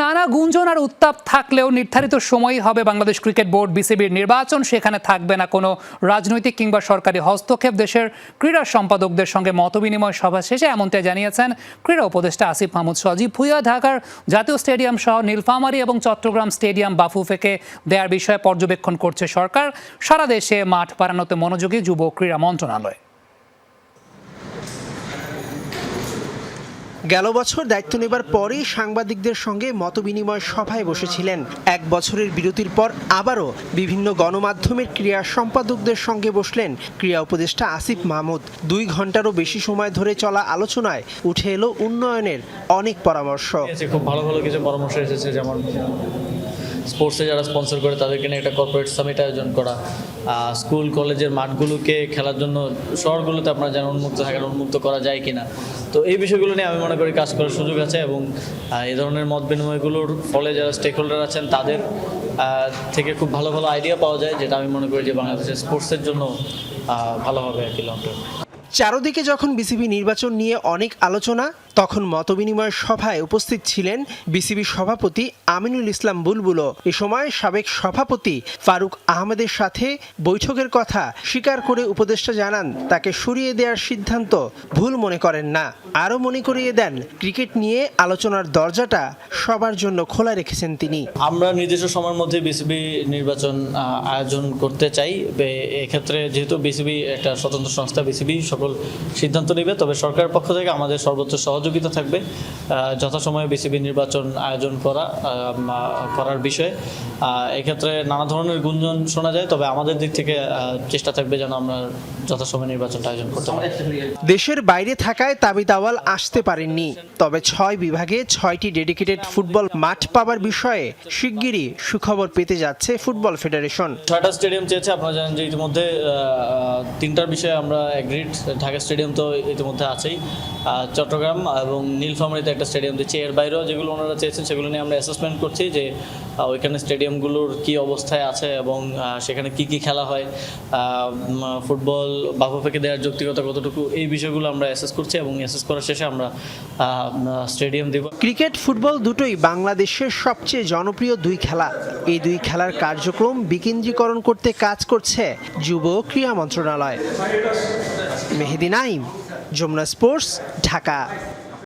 নানা গুঞ্জন আর উত্তাপ থাকলেও নির্ধারিত সময়ই হবে বাংলাদেশ ক্রিকেট বোর্ড বিসিবির নির্বাচন। সেখানে থাকবে না কোনো রাজনৈতিক কিংবা সরকারি হস্তক্ষেপ। দেশের ক্রীড়া সম্পাদকদের সঙ্গে মতবিনিময় সভা শেষে এমনটাই জানিয়েছেন ক্রীড়া উপদেষ্টা আসিফ মাহমুদ সজীব। ভুইয়া, ঢাকার জাতীয় স্টেডিয়াম সহ নীলফামারী এবং চট্টগ্রাম স্টেডিয়াম বাফুফেকে দেওয়ার বিষয়ে পর্যবেক্ষণ করছে সরকার। সারা দেশে মাঠ বাড়ানোতে মনোযোগী যুব ক্রীড়া মন্ত্রণালয়। গেল বছর দায়িত্ব নেবার পরেই সাংবাদিকদের সঙ্গে মতবিনিময় সভায় বসেছিলেন। এক বছরের বিরতির পর আবারও বিভিন্ন গণমাধ্যমের ক্রীড়া সম্পাদকদের সঙ্গে বসলেন ক্রীড়া উপদেষ্টা আসিফ মাহমুদ। দুই ঘন্টারও বেশি সময় ধরে চলা আলোচনায় উঠে এলো উন্নয়নের অনেক পরামর্শ। খুব ভালো ভালো কিছু পরামর্শ এসেছে, যেমন স্পোর্টসে যারা স্পন্সর করে তাদেরকে নিয়ে একটা কর্পোরেট সামিট আয়োজন করা স্কুল, কলেজের মাঠগুলোকে খেলার জন্য শহরগুলোতে আপনারা যেন উন্মুক্ত থাকেন, উন্মুক্ত করা যায় কিনা। তো এই বিষয়গুলো নিয়ে আমি মনে করি কাজ করার সুযোগ আছে এবং এই ধরনের মত বিনিময়গুলোর ফলে যারা স্টেক হোল্ডার আছেন তাদের থেকে খুব ভালো ভালো আইডিয়া পাওয়া যায়, যেটা আমি মনে করি যে বাংলাদেশের স্পোর্টসের জন্য ভালো হবে আর কি লং টার্ম চারদিকে যখন বিসিবি নির্বাচন নিয়ে অনেক আলোচনা তখন মতবিনিময় সভায় উপস্থিত ছিলেন বিসিবি সভাপতি আমিনুল ইসলাম বুলবুলও। এ সময় সাবেক সভাপতি ফারুক আহমেদের সাথে বৈঠকের কথা স্বীকার করে উপদেষ্টা জানান, তাকে সরিয়ে দেওয়ার সিদ্ধান্ত ভুল মনে করেন না। আরও মনে করিয়ে দেন, ক্রিকেট নিয়ে আলোচনার দরজাটা সবার জন্য খোলা রেখেছেন তিনি। আমরা নিজস্ব সময়ের মধ্যে বিসিবি নির্বাচন আয়োজন করতে চাই। এক্ষেত্রে যেহেতু বিসিবি একটা স্বতন্ত্র সংস্থা, বিসিবি সকল সিদ্ধান্ত নেবে, তবে সরকারের পক্ষ থেকে আমাদের সর্বোচ্চ সহযোগিতা থাকবে যথাসময়ে বিসিবি নির্বাচন আয়োজন করা করার বিষয়ে। এক্ষেত্রে নানা ধরনের গুঞ্জন শোনা যায় তবে আমাদের দিক থেকে চেষ্টা থাকবে যেন আমরা যথাসময়ে নির্বাচনটা আয়োজন করতে পারি। দেশের বাইরে থাকায় তাবিদ আওয়াল আসতে পারেননি তবে ছয় বিভাগে ছয়টি ডেডিকেটেড ফুটবল মাঠ পাবার বিষয়ে শিগগিরই সুখবর পেতে যাচ্ছে ফুটবল ফেডারেশন। ছয়টা স্টেডিয়াম চেয়েছে আপনারা জানেন যে ইতিমধ্যে তিনটার বিষয়ে আমরা অ্যাগ্রিড ঢাকা স্টেডিয়াম তো ইতিমধ্যে আছেই। চট্টগ্রাম এবং নীলফামারিতে একটা স্টেডিয়াম দিচ্ছে এর বাইরেও যেগুলো ওনারা চেয়েছেন, সেগুলো নিয়ে আমরা অ্যাসেসমেন্ট করছি যে ওইখানে স্টেডিয়ামগুলোর কি অবস্থায় আছে এবং সেখানে কি কি খেলা হয় ফুটবল বাফুফেকে দেওয়ার যৌক্তিকতা কতটুকু, এই বিষয়গুলো আমরা অ্যাসেস করছি এবং অ্যাসেস করার শেষে আমরা স্টেডিয়াম দেব। ক্রিকেট, ফুটবল দুটোই বাংলাদেশের সবচেয়ে জনপ্রিয় দুই খেলা। এই দুই খেলার কার্যক্রম বিকেন্দ্রীকরণ করতে কাজ করছে যুব ক্রীড়া মন্ত্রণালয়। মেহেদি নাইম যমুনা স্পোর্টস, ঢাকা।